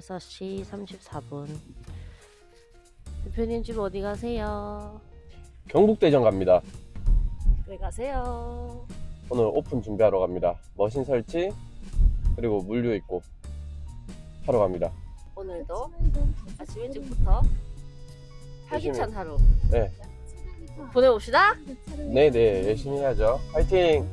6시 34분. 대표님 집 어디 가세요? 경북대전 갑니다. 왜 가세요? 오늘 오픈 준비하러 갑니다. 머신 설치 그리고 물류 입고 하러 갑니다. 오늘도 아침 일찍부터 활기찬 하루 네, 보내봅시다. 네, 네, 열심히 해야죠. 파이팅!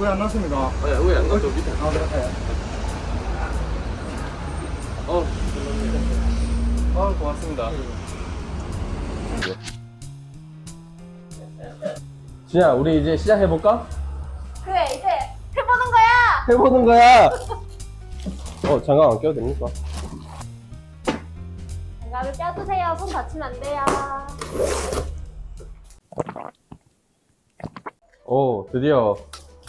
왜안 났습니까? 네, 왜안 나죠? 밑에. 아, 네. 어, 아, 고맙습니다. 진야, 우리 이제 시작해볼까? 그래 이제 해보는 거야. 해보는 거야! 어, 장갑 안 껴도 됩니까? 장갑을 껴주세요. 손 다치면 안 돼요. 오, 드디어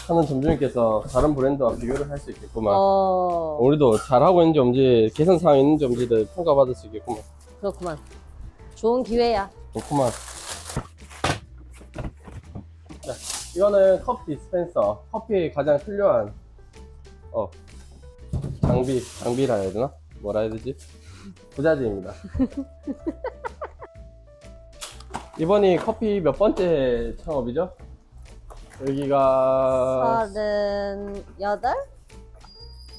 하는 점주님께서 다른 브랜드와 비교를 할 수 있겠구만. 어 우리도 잘하고 있는지 없는지 개선 사항 있는지 없는지를 평가받을 수 있겠구만. 그렇구만. 좋은 기회야. 좋구만. 자, 이거는 컵 디스펜서. 커피에 가장 필요한 어 장비 장비라 해야 되나? 뭐라 해야 되지? 부자재입니다. 이번이 커피 몇 번째 창업이죠? 여기가 서른 여덟?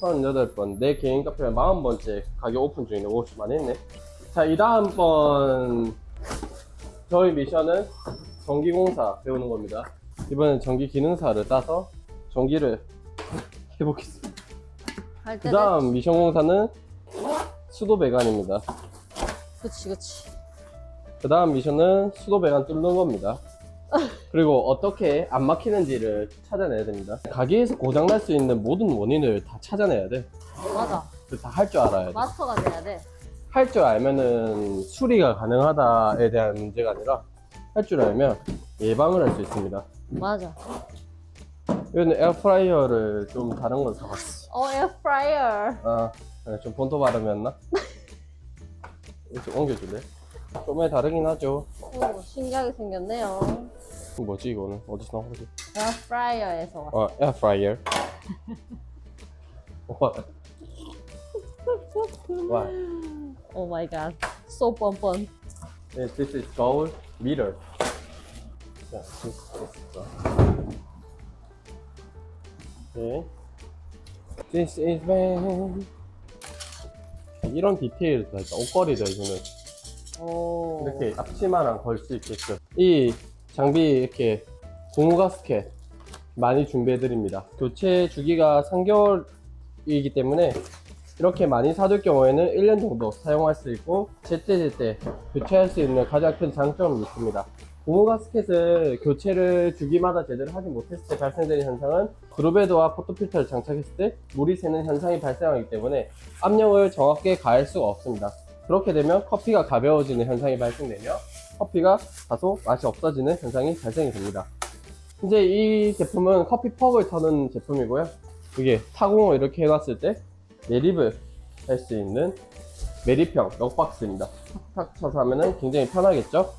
38번. 내 개인 카페가 40번째 가게 오픈 중인데 오 많이 했네. 자이 다음 번. 저희 미션은 전기공사 배우는 겁니다. 이번엔 전기 기능사를 따서 전기를 해보겠습니다. 할 그 때는 다음 미션 공사는 수도 배관입니다. 그치 그치. 그 다음 미션은 수도 배관 뚫는 겁니다 그리고 어떻게 안 막히는지를 찾아내야 됩니다 가게에서 고장날 수 있는 모든 원인을 다 찾아내야 돼 맞아. 다 할 줄 알아야 돼 마스터가 돼야 돼. 할 줄 알면은 수리가 가능하다에 대한 문제가 아니라 할 줄 알면 예방을 할 수 있습니다. 맞아. 이거는 에어프라이어를 좀 다른 걸 사봤어. 어 에어프라이어. 아, 네, 좀 본토 발음이었나? 이거 좀 옮겨줄래? 좀에 다르긴 하죠. 오 신기하게 생겼네요. 이거 뭐지 이거는? 어디서 나온 거지? 에어프라이어에서 왔어. 어, 에어프라이어. 와. 와. 오 마이 갓. So 뻔뻔. 네, this is 거울 mirror. 자, this is 네. This is when 이런 있다. 옷걸이를 해주는 오. 이렇게 앞치마랑 걸 수 있게끔 이 장비 이렇게 고무가 스켓 많이 준비해 드립니다. 교체 주기가 3개월이기 때문에 이렇게 많이 사둘 경우에는 1년 정도 사용할 수 있고 제때제때 교체할 수 있는 가장 큰 장점이 있습니다. 고무 가스켓을 교체를 주기마다 제대로 하지 못했을 때 발생되는 현상은 그루베드와 포토필터를 장착했을 때 물이 새는 현상이 발생하기 때문에 압력을 정확하게 가할 수가 없습니다. 그렇게 되면 커피가 가벼워지는 현상이 발생되며 커피가 다소 맛이 없어지는 현상이 발생이 됩니다. 이제 이 제품은 커피 퍽을 터는 제품이고요. 이게 타공을 이렇게 해놨을 때 매립을 할 수 있는 매립형 럭박스입니다. 탁 쳐서 하면은 굉장히 편하겠죠?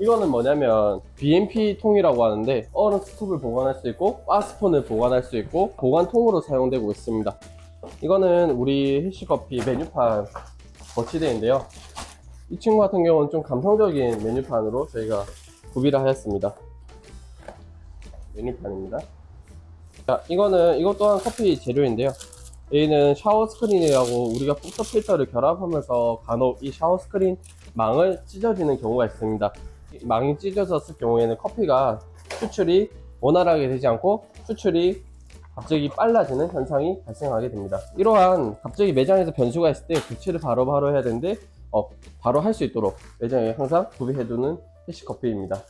이거는 뭐냐면 BMP 통이라고 하는데 얼음 스톱을 보관할 수 있고 가스폰을 보관할 수 있고 보관통으로 사용되고 있습니다. 이거는 우리 해시커피 메뉴판 거치대인데요. 이 친구 같은 경우는 좀 감성적인 메뉴판으로 저희가 구비를 하였습니다. 메뉴판입니다. 자, 이거는 이것 또한 커피 재료인데요. 여기는 샤워 스크린이라고 우리가 포터 필터를 결합하면서 간혹 이 샤워 스크린 망을 찢어지는 경우가 있습니다. 이 망이 찢어졌을 경우에는 커피가 추출이 원활하게 되지 않고 추출이 갑자기 빨라지는 현상이 발생하게 됩니다. 이러한 갑자기 매장에서 변수가 있을 때 교체를 바로 바로 해야 되는데 어, 바로 할 수 있도록 매장에 항상 구비해두는 해시커피입니다.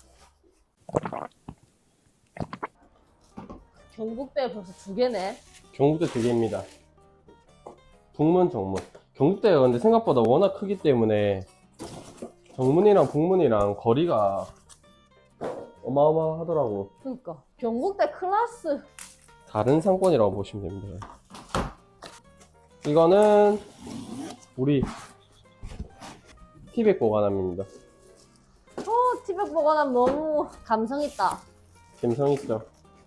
경북대 벌써 두 개네. 경북대 두 개입니다. 북문, 정문. 경북대가 근데 생각보다 워낙 크기 때문에 정문이랑 북문이랑 거리가 어마어마하더라고. 그러니까 경북대 클라스. 다른 상권이라고 보시면 됩니다. 이거는 우리 티백 보관함입니다. 어, 티백 보관함 너무 감성 있다. 감성 있죠.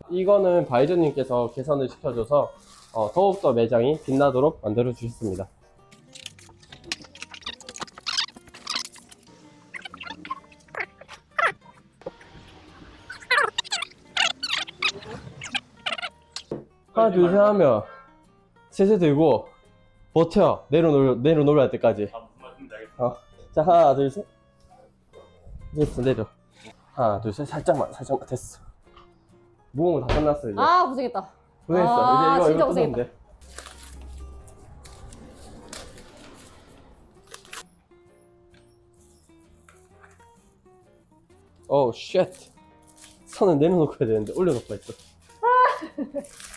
이거는 바이저님께서 개선을 시켜줘서 어, 더욱더 매장이 빛나도록 만들어 주셨습니다. 하나 둘 셋 하면 셋에 들고 버텨 내려놓 내려놓을 때까지. 아, 무슨 말씀인지 알겠습니다. 어. 자 하나 둘 셋. 됐어 내려. 하나 둘 셋 살짝만 살짝만 됐어. 무거운 거다 끝났어 이제. 아, 고생했다. 고생했어. 아, 이제 이거 진짜 이거 끝내면 돼. 오 쉣. 선을 내려놓고 해야 되는데 올려놓고 했어.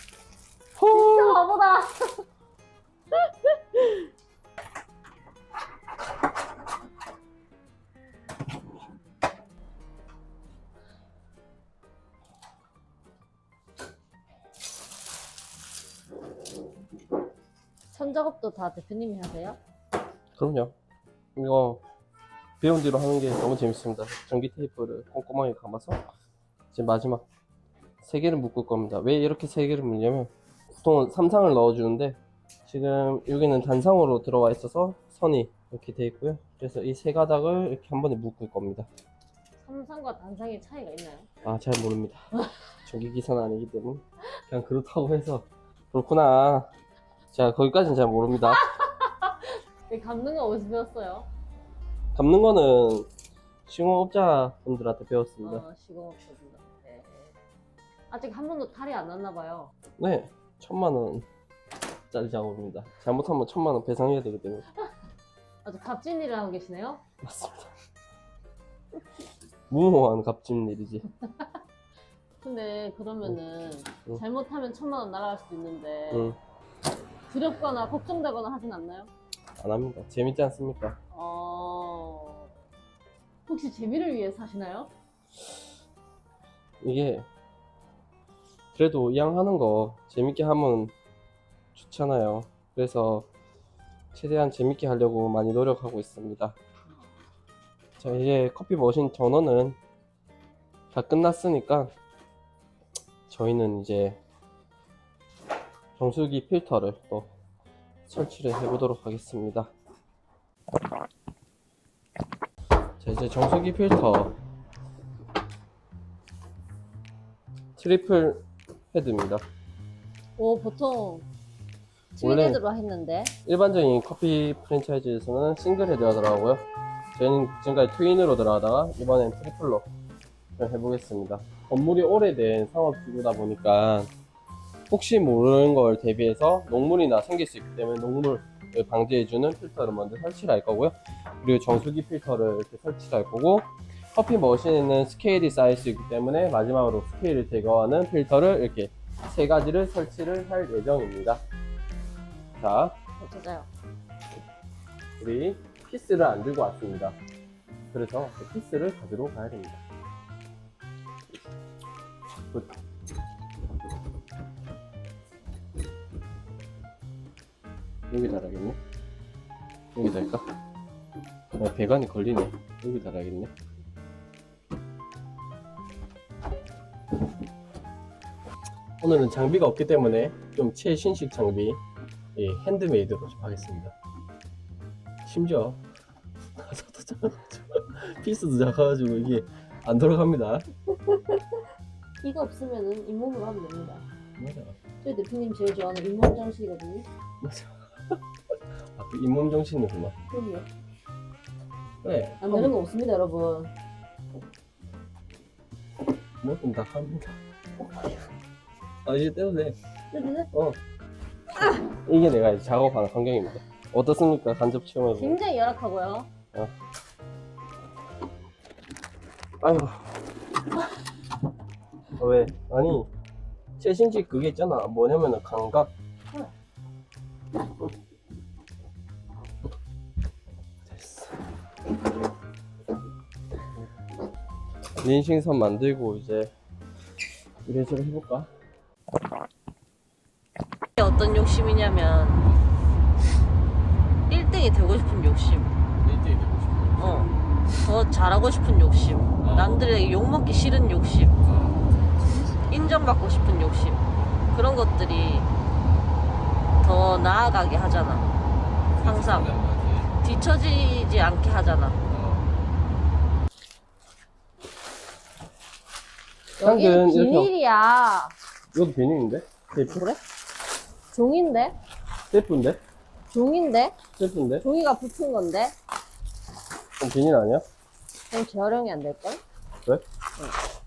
손작업도 다 대표님이 하세요? 그럼요. 이거 배운 뒤로 하는 게 너무 재밌습니다. 전기 테이프를 꼼꼼하게 감아서 이제 마지막 세 개를 묶을 겁니다. 왜 이렇게 세 개를 묶냐면 보통은 삼상을 넣어주는데 지금 여기는 단상으로 들어와 있어서 선이 이렇게 돼 있고요. 그래서 이 세 가닥을 이렇게 한 번에 묶을 겁니다. 삼상과 단상의 차이가 있나요? 아, 잘 모릅니다. 전기 기사는 아니기 때문에 그냥 그렇다고 해서 그렇구나. 자, 거기까지는 잘 모릅니다. 이 감는 거 어디서 배웠어요? 감는 거는 식용업자 분들한테 배웠습니다. 어, 시공업소입니다. 네. 아직 한 번도 탈이 안 났나 봐요. 네, 천만 원짜리 작업입니다. 잘못하면 천만 원 배상해야 되기 때문에 아주 값진 일을 하고 계시네요. 맞습니다. 무모한 값진 일이지. 근데 그러면은 응. 잘못하면 천만 원 날아갈 수도 있는데 응, 두렵거나 걱정되거나 하진 않나요? 안 합니다. 재밌지 않습니까? 어... 혹시 재미를 위해서 하시나요? 이게 그래도 이왕 하는 거 재밌게 하면 좋잖아요. 그래서 최대한 재밌게 하려고 많이 노력하고 있습니다. 자, 이제 커피 머신 전원은 다 끝났으니까 저희는 이제 정수기 필터를 또 설치를 해보도록 하겠습니다. 자, 이제 정수기 필터 트리플 헤드입니다. 오 보통 원래- 트위드로 했는데 일반적인 커피 프랜차이즈에서는 싱글 헤드가 들어가고요. 저희는 지금까지 트윈으로 들어가다가 이번엔 트리플로 좀 해보겠습니다. 건물이 오래된 상업지구다 보니까 혹시 모르는 걸 대비해서 녹물이나 생길 수 있기 때문에 녹물을 방지해주는 필터를 먼저 설치를 할 거고요. 그리고 정수기 필터를 이렇게 설치를 할 거고 커피 머신에는 스케일이 쌓일 수 있기 때문에 마지막으로 스케일을 제거하는 필터를 이렇게 세 가지를 설치를 할 예정입니다. 자, 어, 맞아요. 우리 피스를 안 들고 왔습니다. 그래서 그 피스를 가지러 가야 됩니다. 굿. 여기 달아야겠네. 여기 달까? 어, 배관이 걸리네. 여기 달아야겠네. 오늘은 장비가 없기 때문에 좀 최신식 장비, 예, 핸드메이드로 좀 하겠습니다. 심지어 가사도 작아가지고 피스도 작아가지고 이게 안 돌아갑니다. 이거 없으면은 잇몸으로 하면 됩니다. 맞아, 저희 대표님 제일 좋아하는 잇몸 장식이거든요. 맞아. 아, 그 잇몸 정신이구나. 그럼요. 네, 안 되는 거 없습니다, 여러분. 뭐든 다 합니다. 아 이제 떼도 돼. 네네네. 이게 내가 이제 작업하는 환경입니다. 어떻습니까? 간접 체험해보고. 굉장히 열악하고요. 아이고. 어, 왜? 아니 최신식 그게 있잖아. 뭐냐면은 감각. 됐어. 린싱선 만들고 이제 이래저래 해볼까? 어떤 욕심이냐면 1등이 되고 싶은 욕심. 1등이 되고 싶어요. 어. 더 잘하고 싶은 욕심. 남들에게 욕먹기 싫은 욕심. 인정받고 싶은 욕심. 그런 것들이 더 나아가게 하잖아. 항상. 뒤처지지 않게 하잖아. 여기 는 당근 이렇게 비닐이야. 이것도 비닐인데? 테이프? 그래? 종인데? 테이프인데? 종인데? 테이프인데? 종이가 붙은 건데? 그럼 비닐 아니야? 그럼 재활용이 안 될걸? 그래? 응.